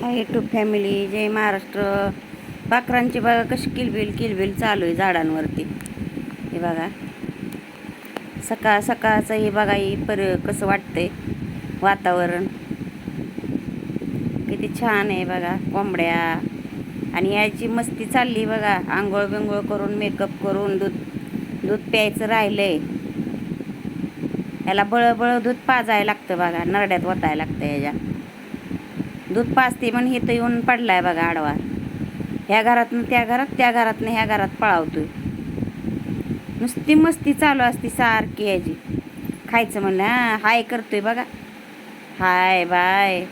हाय YouTube family जय महाराष्ट्र. पाखरांची बघा कशी किलबिल किलबिल चालू आहे झाडांवरती. हे बघा. सकाळ सकाळचं हे बघा हे पर कसं वाटतंय वातावरण. किती छान आहे बघा कोंबड्या. आणि याची मस्ती चालली बघा आंघोळ बिंघोळ करून मेकअप करून दूध दूध प्यायचं राहिलंय. याला बळबळ दूध पाजायला लागतं बघा नरड्यात ओतायला लागतं याच्या. दूध पाजते पण तर येऊन पडला आहे बघा आडवा. ह्या घरातनं त्या घरात त्या घरातनं ह्या घरात पळावतोय. नुसती मस्ती चालू असते सारखी याची खायचं म्हणलं हां हाय करतोय बघा. Hi bye.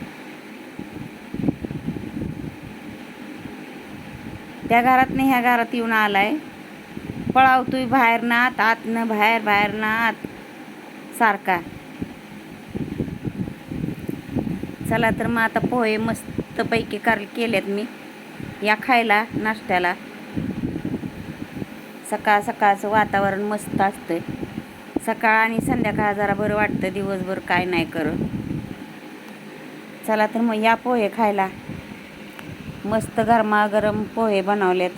त्या घरातनं ह्या घरात येऊन आलाय. पळावतोय बाहेर नात आतनं बाहेर बाहेर नात. सारखा. चला तर मग आता पोहे मस्तपैकी कर केलेत मी. या खायला नाश्त्याला. सकाळ सकाळचं वातावरण मस्त असतं सकाळ आणि संध्याकाळ जरा बरं वाटतं दिवसभर काय नाही करत चला तर मग या पोहे खायला. मस्त गरमागरम पोहे बनवलेत.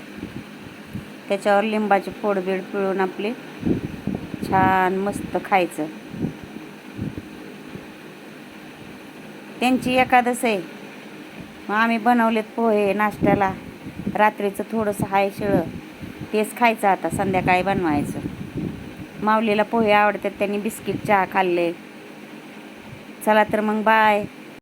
त्याच्यावर लिंबाची फोडबीड पिळून आपले छान मस्त खायचं. त्यांची एकादस आहे. मग आम्ही बनवलेत पोहे नाश्त्याला. रात्रीचं थोडंसं हाय शिळं. तेच खायचं आता संध्याकाळी बनवायचं. माऊलीला पोहे आवडतात त्यांनी बिस्किट चहा खाल्ले. चला तर मग बाय.